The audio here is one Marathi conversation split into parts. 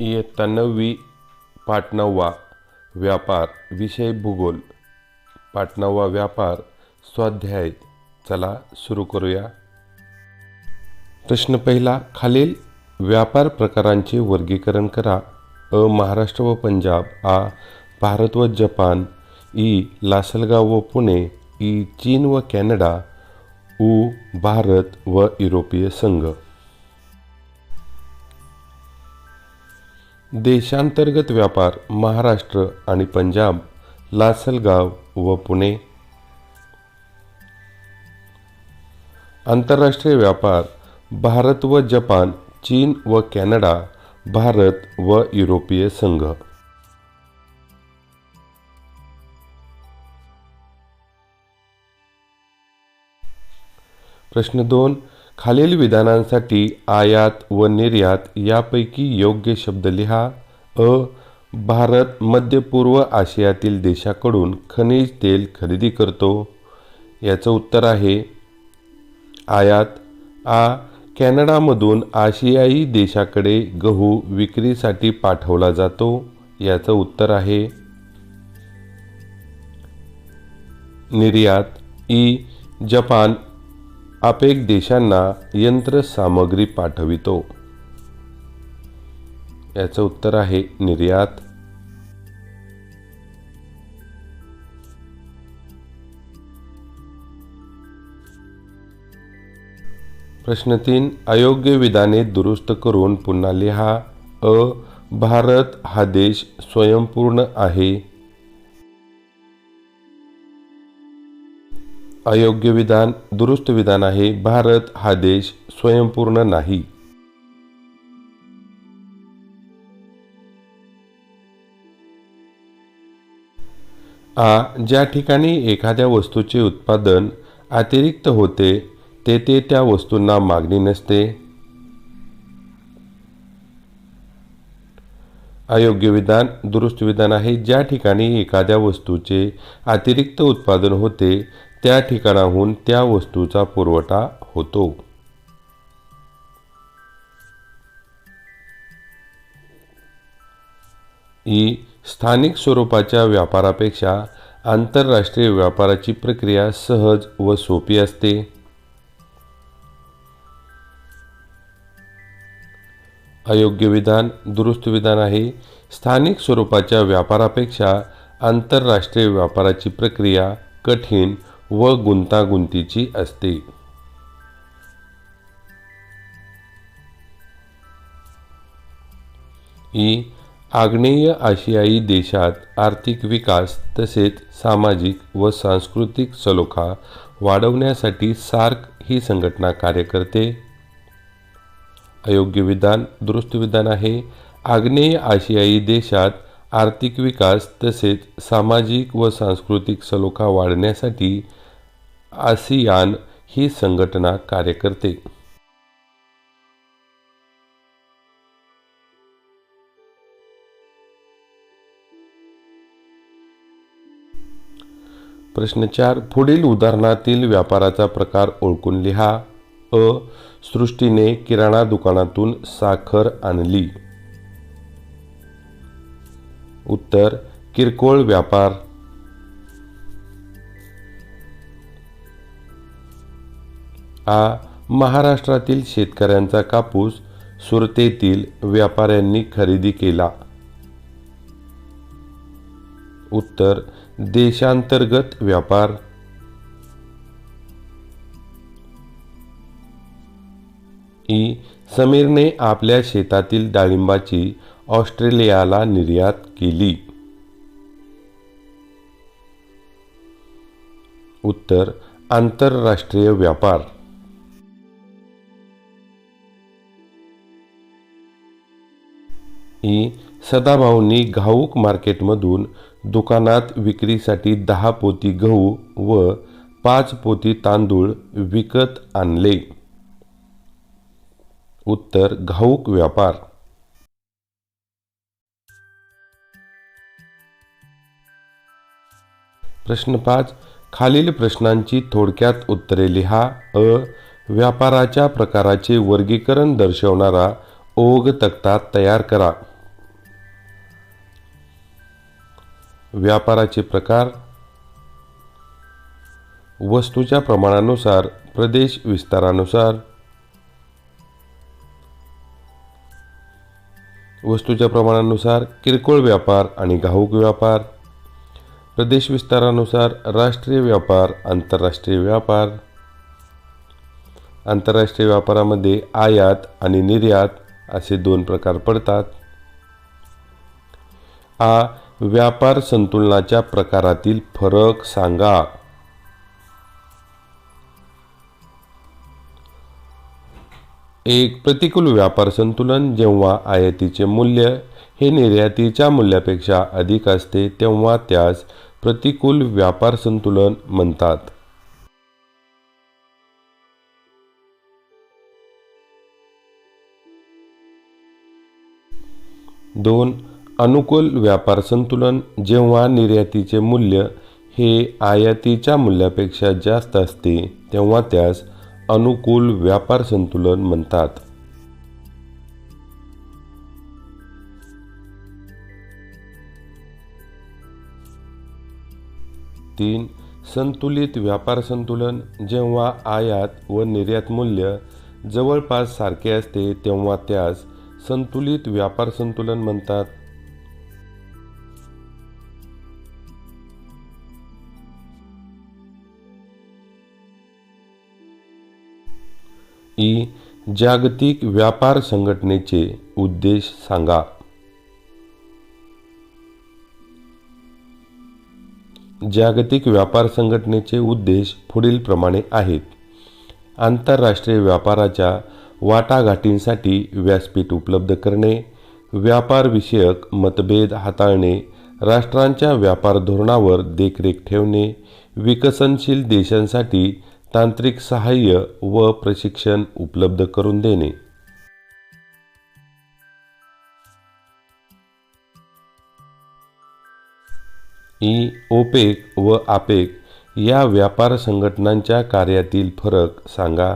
इयत्ता नववी पाठ व्यापार विषय भूगोल. पाठ व्यापार स्वाध्याय. चला सुरू करूया. प्रश्न पहिला खालील व्यापार प्रकारांचे वर्गीकरण करा. अ महाराष्ट्र व पंजाब. आ भारत व जपान. ई लासलगाव व पुणे. ई चीन व कॅनडा. उ भारत व युरोपीय संघ. देशांतर्गत व्यापार महाराष्ट्र आणि पंजाब लासलगाव व पुणे. आंतरराष्ट्रीय व्यापार भारत व जपान चीन व कॅनडा भारत व युरोपीय संघ. प्रश्न दोन खालील विधानांसाठी आयात व निर्यात यापैकी योग्य शब्द लिहा. अ. भारत मध्य पूर्व आशियातील देशाकडून खनिज तेल खरेदी करतो. याचं उत्तर आहे. आयात. आ. कॅनडामधून आशियाई देशाकडे गहू विक्रीसाठी पाठवला जातो. याचं उत्तर आहे. निर्यात. ई. जपान आपेक देशांना यंत्रसामग्री पाठवितो. याचं उत्तर आहे निर्यात. प्रश्न तीन अयोग्य विधाने दुरुस्त करून पुन्हा लिहा. अ भारत हा देश स्वयंपूर्ण आहे. अयोग्य विधान दुरुस्त विधान आहे. भारत हा देश स्वयंपूर्ण नाही. आ ज्या ठिकाणी एखाद्या वस्तूचे उत्पादन अतिरिक्त होते तेथे त्या वस्तूंना मागणी नसते. अयोग्य विधान दुरुस्त विधान आहे. ज्या ठिकाणी एखाद्या वस्तूचे अतिरिक्त उत्पादन होते त्या ठिकाणाहून त्या वस्तूचा पुरवठा होतो. ई स्थानिक स्वरूपाच्या व्यापारापेक्षा आंतरराष्ट्रीय व्यापाराची प्रक्रिया सहज व सोपी असते. अयोग्य विधान दुरुस्त विधान आहे. स्थानिक स्वरूपाच्या व्यापारापेक्षा आंतरराष्ट्रीय व्यापाराची प्रक्रिया कठीण व गुंतागुंतीची असते. ई. आग्नेय आशियाई देशात आर्थिक विकास तसेच सामाजिक व सांस्कृतिक सलोखा वाढवण्यासाठी सार्क ही संघटना कार्य करते. अयोग्य विधान दुरुस्त विधान आहे. आग्नेय आशियाई देशात आर्थिक विकास तसेच सामाजिक व सांस्कृतिक सलोखा वाढण्यासाठी आसियान ही संघटना कार्य करते. प्रश्न चार पुढील उदाहरणातील व्यापाराचा प्रकार ओळखून लिहा. अ सृष्टीने किराणा दुकानातून साखर आणली. उत्तर किरकोळ व्यापार. आ महाराष्ट्रातील शेतकऱ्यांचा कापूस सुरतेतील व्यापाऱ्यांनी खरेदी केला. उत्तर देशांतर्गत व्यापार. ई समीरने आपल्या शेतातील डाळिंबाची ऑस्ट्रेलियाला निर्यात केली. उत्तर आंतरराष्ट्रीय व्यापार. ई सदाभाऊंनी घाऊक मार्केटमधून दुकानात विक्रीसाठी दहा पोती गहू व पाच पोती तांदूळ विकत आणले. उत्तर घाऊक व्यापार. प्रश्न पाच खालील प्रश्नांची थोडक्यात उत्तरे लिहा. अ व्यापाराच्या प्रकाराचे वर्गीकरण दर्शवणारा ओघ तक्ता तयार करा. व्यापाराचे प्रकार. वस्तूच्या प्रमाणानुसार प्रदेश विस्तारानुसार. वस्तूच्या प्रमाणानुसार किरकोळ व्यापार आणि घाऊक व्यापार प्रदेश विस्तारानुसार राष्ट्रीय व्यापार आंतरराष्ट्रीय व्यापार. आंतरराष्ट्रीय व्यापारामध्ये आयात आणि निर्यात असे दोन प्रकार पडतात. आ. व्यापार संतुलनाच्या प्रकारातील फरक सांगा. एक प्रतिकूल व्यापार संतुलन जेव्हा आयातीचे मूल्य हे निर्यातीच्या मूल्यापेक्षा अधिक असते तेव्हा त्यास प्रतिकूल व्यापार संतुलन म्हणतात. दोन अनुकूल व्यापार संतुलन जेव्हा निर्यातीचे मूल्य हे आयातीच्या मूल्यापेक्षा जास्त असते तेव्हा त्यास अनुकूल व्यापार संतुलन म्हणतात. तीन संतुलित व्यापार संतुलन जेव्हा आयात व निर्यात मूल्य जवळपास सारखे असते तेव्हा त्यास संतुलित व्यापार संतुलन म्हणतात. ई जागतिक व्यापार संघटनेचे उद्देश सांगा. जागतिक व्यापार संघटनेचे उद्देश पुढीलप्रमाणे आहेत. आंतरराष्ट्रीय व्यापाराच्या वाटाघाटींसाठी व्यासपीठ उपलब्ध करणे व्यापारविषयक मतभेद हाताळणे राष्ट्रांच्या व्यापार धोरणावर देखरेख ठेवणे विकसनशील देशांसाठी तांत्रिक सहाय्य व प्रशिक्षण उपलब्ध करून देणे. ई ओपेक व आपेक या व्यापार संघटनांच्या कार्यातील फरक सांगा.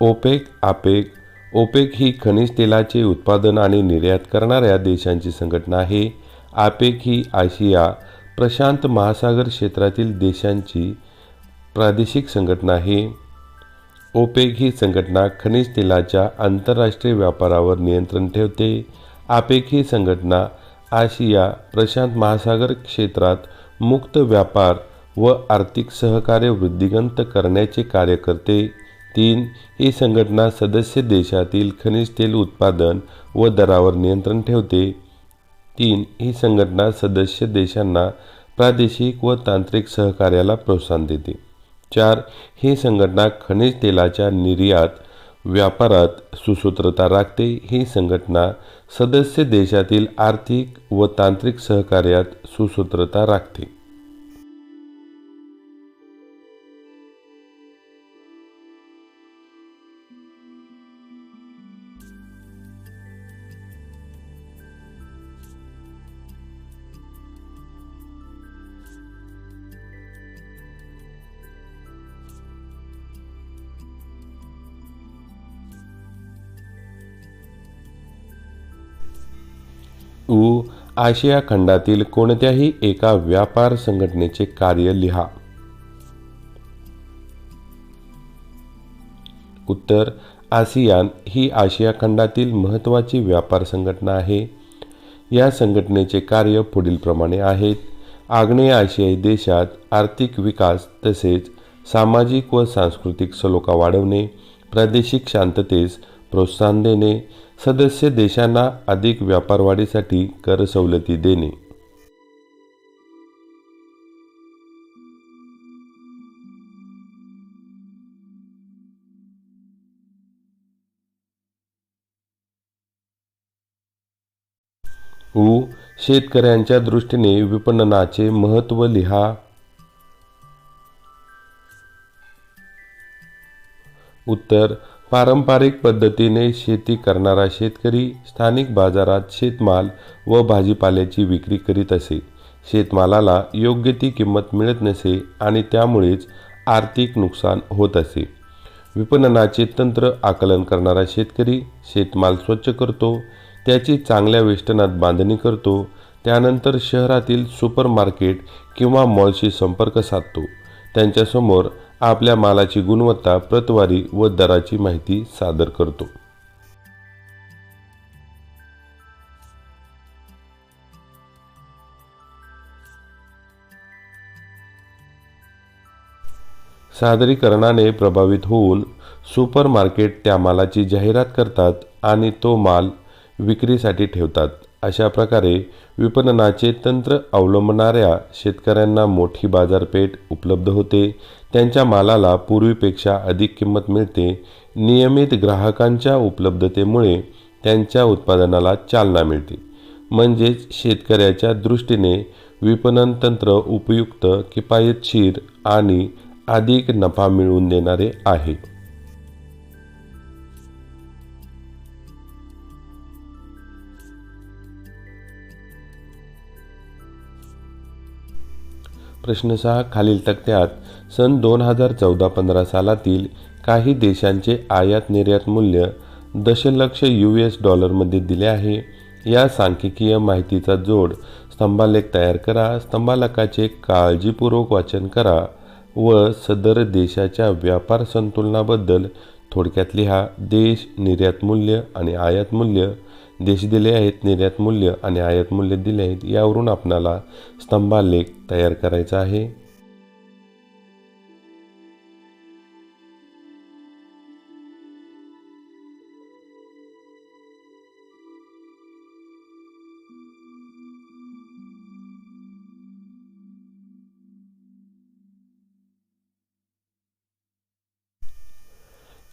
ओपेक आपेक ओपेक ही खनिज तेलाचे उत्पादन आणि निर्यात करणाऱ्या देशांची संघटना आहे. आपेक ही आशिया प्रशांत महासागर क्षेत्रातील देशांची प्रादेशिक संघटना आहे ओपेक ही संघटना खनिज तेलाच्या आंतरराष्ट्रीय व्यापारावर नियंत्रण ठेवते. आपेक ही संघटना आशिया प्रशांत महासागर क्षेत्रात मुक्त व्यापार व आर्थिक सहकार्य वृद्धिगंत करण्याचे कार्य करते. तीन ही संघटना सदस्य देशातील खनिज तेल उत्पादन व दरावर नियंत्रण ठेवते. तीन ही संघटना सदस्य देशांना प्रादेशिक व तांत्रिक सहकार्याला प्रोत्साहन देते. चार ही संघटना खनिज तेलाच्या निर्यात व्यापारात सुसूत्रता राखते. ही संघटना सदस्य देशातील आर्थिक व तांत्रिक सहकार्यात सुसूत्रता राखते. उ आशिया खंडातील कोणत्याही एका व्यापार संघटनेचे कार्य लिहा. उत्तर आसियान ही आशिया खंडातील महत्त्वाची व्यापार संघटना आहे. या संघटनेचे कार्य पुढीलप्रमाणे आहेत. आग्नेय आशियाई देशात आर्थिक विकास तसेच सामाजिक व सांस्कृतिक सलोखा वाढवणे प्रादेशिक शांततेस प्रोत्साहन देणे सदस्य देशांना अधिक व्यापारवाढीसाठी कर सवलती देणे. ऊ शेतकऱ्यांच्या दृष्टीने विपणनाचे महत्त्व लिहा. उत्तर पारंपरिक पद्धतीने शेती करणारा शेतकरी स्थानिक बाजारात शेतमाल व भाजीपाल्याची विक्री करीत असे. शेतमालाला योग्य ती किंमत मिळत नसे आणि त्यामुळेच आर्थिक नुकसान होत असे. विपणनाचे तंत्र आकलन करणारा शेतकरी शेतमाल स्वच्छ करतो त्याची चांगल्या वेष्टनात बांधणी करतो त्यानंतर शहरातील सुपर मार्केट किंवा मॉलशी संपर्क साधतो त्यांच्यासमोर आपल्या मालाची गुणवत्ता प्रतवारी व दराची माहिती सादर करतो. सादरीकरणाने प्रभावित होऊन सुपर मार्केट त्या मालाची जाहिरात करतात आणि तो माल विक्रीसाठी ठेवतात. अशा प्रकारे विपणनाचे तंत्र अवलंबणाऱ्या शेतकऱ्यांना मोठी बाजारपेठ उपलब्ध होते. त्यांच्या मालाला पूर्वीपेक्षा अधिक किंमत मिळते. नियमित ग्राहकांच्या उपलब्धतेमुळे त्यांच्या उत्पादनाला चालना मिळते. म्हणजेच शेतकऱ्याच्या दृष्टीने विपणन तंत्र उपयुक्त किफायतशीर आणि अधिक नफा मिळवून देणारे आहे. प्रश्न सहा खालील तक्त्यात सन दोन हजार चौदा पंधरा सालातील काही देशांचे आयात निर्यात मूल्य दशलक्ष यू एस डॉलरमध्ये दिले आहे. या सांख्यिकीय माहितीचा जोड स्तंभालेख तयार करा स्तंभालेखाचे काळजीपूर्वक वाचन करा व सदर देशाच्या व्यापार संतुलनाबद्दल थोडक्यात लिहा. देश निर्यात मूल्य आणि आयात मूल्य देश दिले आहेत निर्यात मूल्य आणि आयात मूल्य दिले आहेत यावरून आपणाला स्तंभालेख तयार करायचा आहे.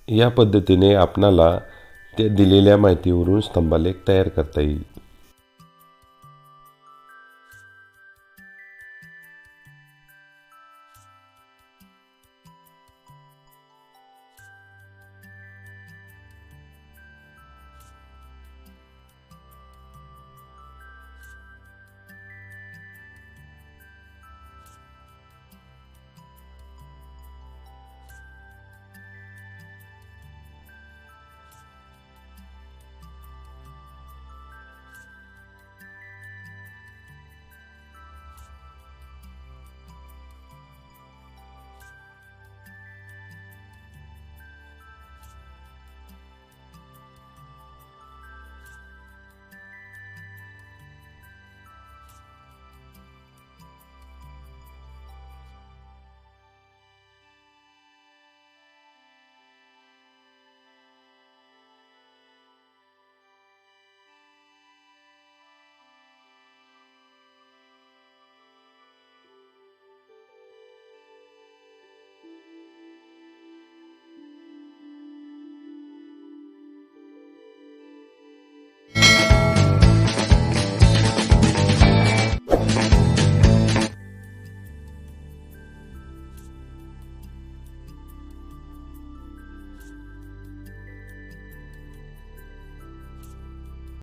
या पद्धतीने आपणाला त्या दिलेल्या माहितीवरून स्तंभालेख तयार करता येईल.